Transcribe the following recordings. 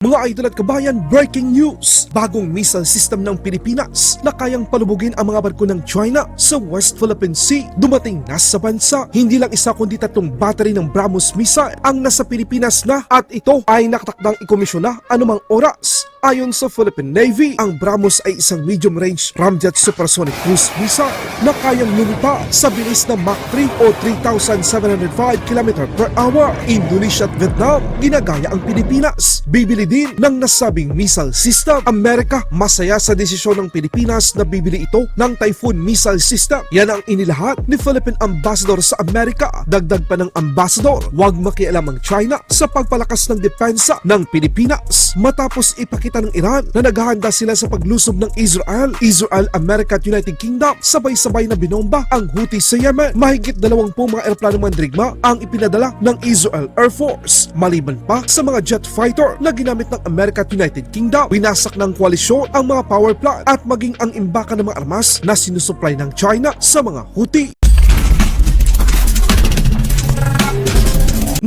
Mga idol at kabayan, breaking news! Bagong missile system ng Pilipinas na kayang palubugin ang mga barko ng China sa West Philippine Sea dumating na sa bansa. Hindi lang isa kundi tatlong battery ng BrahMos missile ang nasa Pilipinas na at ito ay nakatakdang ikomisyon na anumang oras. Ayon sa Philippine Navy, ang BrahMos ay isang medium-range ramjet supersonic cruise missile na kayang lumita sa bilis na Mach 3 o 3,705 km per hour. Indonesia at Vietnam, ginagaya ang Pilipinas. Bibili din ng nasabing missile system. Amerika, masaya sa desisyon ng Pilipinas na bibili ito ng Typhoon missile system. Yan ang inilahat ni Philippine Ambassador sa Amerika. Dagdag pa ng Ambassador, huwag makialam ang China sa pagpalakas ng depensa ng Pilipinas. Matapos ipakita ng Iran na naghahanda sila sa paglusob ng Israel, Israel, America at United Kingdom sabay-sabay na binomba ang Houthi sa Yemen. Mahigit dalawampung mga eroplano mandirigma ang ipinadala ng Israel Air Force. Maliban pa sa mga jet fighter na ginamit ng America at United Kingdom, winasak ng koalisyon ang mga power plant at maging ang imbaka ng mga armas na sinusupply ng China sa mga Houthi.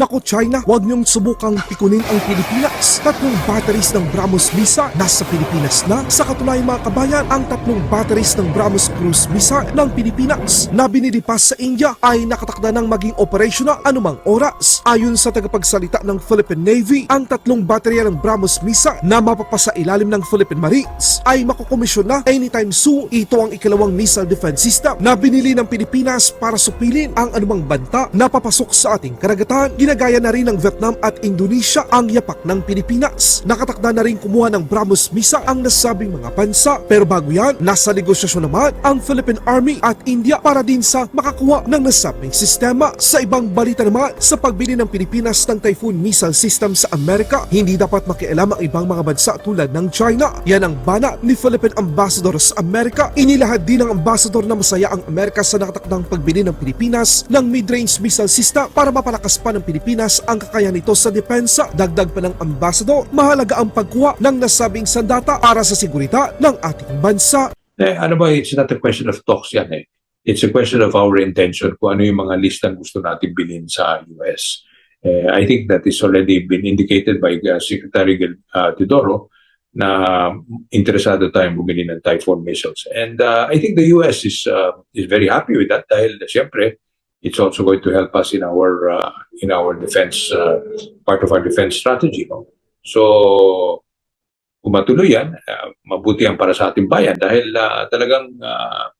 Naku China, huwag niyong subukang pikunin ang Pilipinas. Tatlong batteries ng BrahMos missile nasa Pilipinas na. Sa katunayan mga kabayan, ang tatlong batteries ng BrahMos cruise missile ng Pilipinas na binilipas sa India ay nakatakda ng maging operational anumang oras. Ayon sa tagapagsalita ng Philippine Navy, ang tatlong baterya ng BrahMos missile na mapapasa ilalim ng Philippine Marines ay makukomisyon na anytime soon. Ito ang ikalawang missile defense system na binili ng Pilipinas para supilin ang anumang banta na papasok sa ating karagatan. Ginagaya na rin ng Vietnam at Indonesia ang yapak ng Pilipinas. Nakatakda na rin kumuha ng BrahMos missile ang nasabing mga bansa. Pero bago yan, nasa negosasyon naman ang Philippine Army at India para din sa makakuha ng nasabing sistema. Sa ibang balita naman, sa pagbili ng Pilipinas ng Typhoon missile system sa Amerika, hindi dapat makialam ang ibang mga bansa tulad ng China. Yan ang bana ni Philippine Ambassador sa Amerika. Inilahad din ng ambassador na masaya ang Amerika sa nakatakdang pagbili ng Pilipinas ng mid-range missile system para mapalakas pa ng Pilipinas ang kakayahan nito sa depensa. Dagdag pa ng ambassador, mahalaga ang pagkuha ng nasabing sandata para sa seguridad ng ating bansa. Eh, ano ba, it's not a question of talks yan eh. It's a question of our intention kung ano yung mga listang gusto natin bilhin sa US. Eh, I think that is already been indicated by uh, Secretary uh, Tidoro na interesado tayong bumili ng Typhoon missiles. And uh, I think the US is uh, is very happy with that dahil siyempre it's also going to help us in our uh, in our defense uh, part of our defense strategy. No? So kung matuloy yan, uh, mabuti yan para sa ating bayan dahil uh, talagang uh,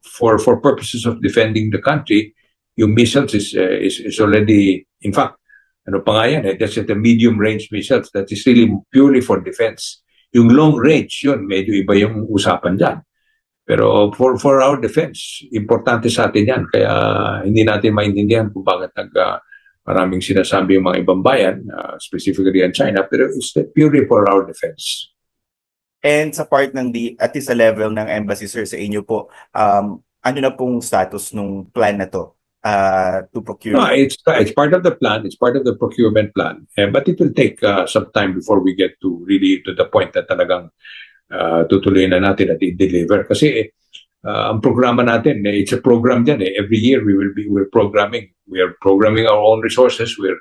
for for purposes of defending the country, yung missiles is, uh, is, is already, in fact, ano pa nga yan, eh, that's the medium range missiles that is really purely for defense. Yung long range, yun, medyo iba yung usapan dyan. Pero for for our defense, importante sa atin yan. Kaya hindi natin maintindihan kung bakit nag, uh, maraming sinasabi yung mga ibang bayan, uh, specifically in China, pero it's purely for our defense. And sa part ng di, at least sa level ng embassy sir sa inyo po, um, ano na pong status nung plan na to uh, to procure? No, it's it's part of the plan. It's part of the procurement plan. Eh, but it will take uh, some time before we get to really to the point that talagang uh, tutuloy na natin at i-deliver. Kasi uh, ang programa natin, eh, it's a program dyan. Eh. Every year we will be we're programming. We are programming our own resources. We're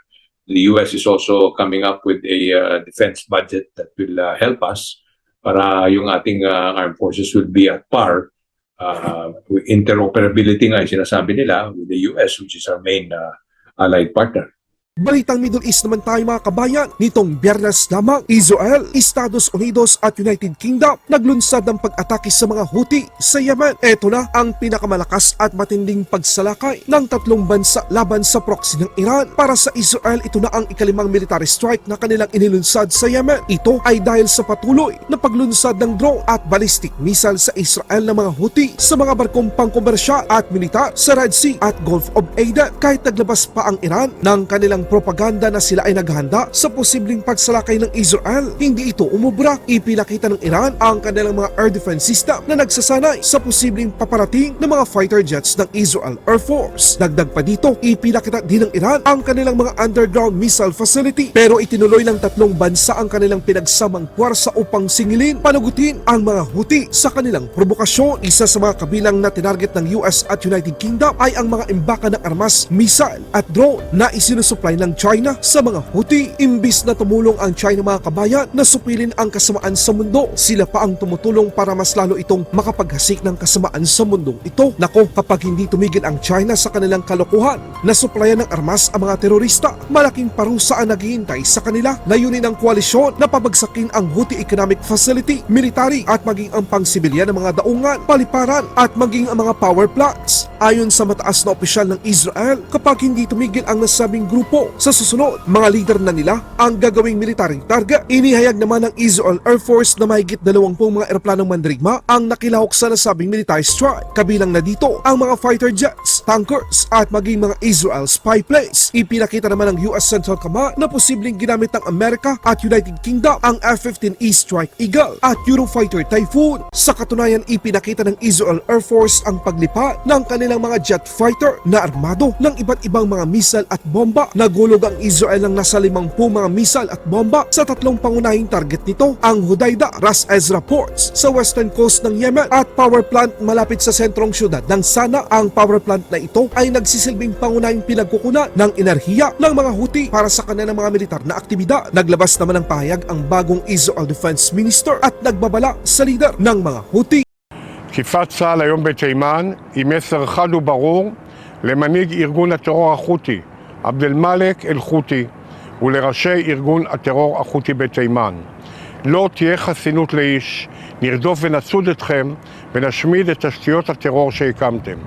the US is also coming up with a uh, defense budget that will uh, help us para yung ating uh, armed forces will be at par uh, interoperability nga yung sinasabi nila with the US which is our main uh, allied partner. Balitang Middle East naman tayo mga kabayan. Nitong biyernes lamang, Israel, Estados Unidos at United Kingdom naglunsad ng pag-atake sa mga Houthi sa Yemen. Ito na ang pinakamalakas at matinding pagsalakay ng tatlong bansa laban sa proxy ng Iran. Para sa Israel, ito na ang ikalimang military strike na kanilang inilunsad sa Yemen. Ito ay dahil sa patuloy na paglunsad ng drone at ballistic missile sa Israel ng mga Houthi sa mga barkong pangkomersyal at militar sa Red Sea at Gulf of Aden. Kahit naglabas pa ang Iran ng kanilang propaganda na sila ay naghahanda sa posibleng pagsalakay ng Israel. Hindi ito umubra. Ipinakita ng Iran ang kanilang mga air defense system na nagsasanay sa posibleng paparating ng mga fighter jets ng Israel Air Force. Dagdag pa dito, ipinakita din ng Iran ang kanilang mga underground missile facility. Pero itinuloy ng tatlong bansa ang kanilang pinagsamang puwersa upang singilin, panugutin ang mga Houthi sa kanilang provokasyon. Isa sa mga kabilang na tinarget ng US at United Kingdom ay ang mga imbaka ng armas, missile at drone na isinusupply supply ng China sa mga Houthi. Imbis na tumulong ang China mga kabayan na supilin ang kasamaan sa mundo, sila pa ang tumutulong para mas lalo itong makapaghasik ng kasamaan sa mundong ito. Nako, kapag hindi tumigil ang China sa kanilang kalokohan na suplayan ng armas ang mga terorista, malaking parusa ang naghihintay sa kanila. Layunin ng koalisyon na pabagsakin ang Houthi Economic Facility, military at maging ang pangsibilyan ng mga daungan, paliparan at maging ang mga power plants. Ayon sa mataas na opisyal ng Israel, kapag hindi tumigil ang nasabing grupo, sa susunod, mga leader na nila ang gagawing military target. Inihayag naman ng Israel Air Force na mahigit 20 mga eroplanong mandirigma ang nakilahok sa nasabing military strike. Kabilang na dito ang mga fighter jets, tankers at maging mga Israel spy planes. Ipinakita naman ng US Central Command na posibleng ginamit ng Amerika at United Kingdom ang F-15E Strike Eagle at Eurofighter Typhoon. Sa katunayan, ipinakita ng Israel Air Force ang paglipat ng kanilang mga jet fighter na armado ng iba't ibang mga misal at bomba. Nagulog ang Israel ng nasa 50 mga misal at bomba sa tatlong pangunahing target nito, ang Hudaida, Ras Ezra Ports sa western coast ng Yemen at power plant malapit sa sentrong syudad ng Sana. Ang power plant na ito ay nagsisilbing pangunahing pinagkukunan ng enerhiya ng mga Houthi para sa kanilang mga militar na aktibidad. Naglabas naman ng pahayag ang bagong Israel Defense Minister at nagbabala sa leader ng mga Houthi. תקיפת צה"ל היום בתימן היא מסר חד וברור למנהיג ארגון הטרור החות'י, עבד אל-מאלק אל-חות'י, ולראשי ארגון הטרור החות'י בתימן. לא תהיה חסינות לאיש, נרדוף ונצוד אתכם ונשמיד את תשתיות הטרור שהקמתם.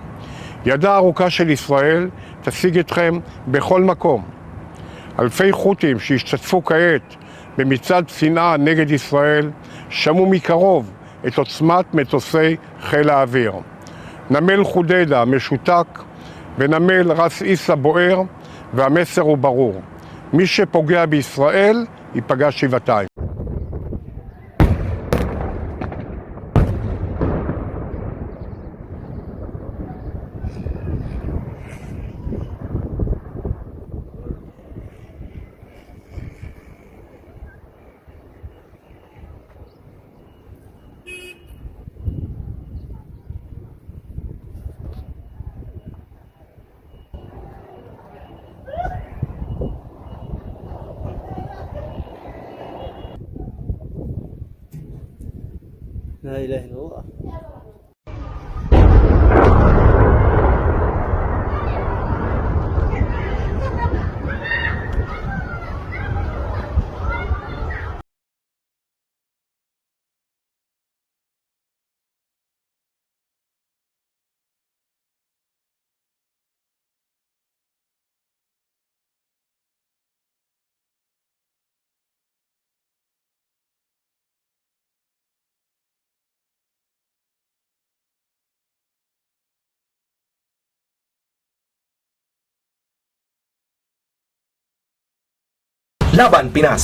ידה הארוכה של ישראל תשיג אתכם בכל מקום. אלפי חות'ים שהשתתפו כעת במצעד שנאה נגד ישראל שמעו מקרוב את עוצמת מטוסי חיל האוויר. נמל חודדה משותק ונמל רס עיסא בוער והמסר הוא ברור. מי שפוגע בישראל ייפגע שבעתיים. لا إله إلا الله. Laban Pinas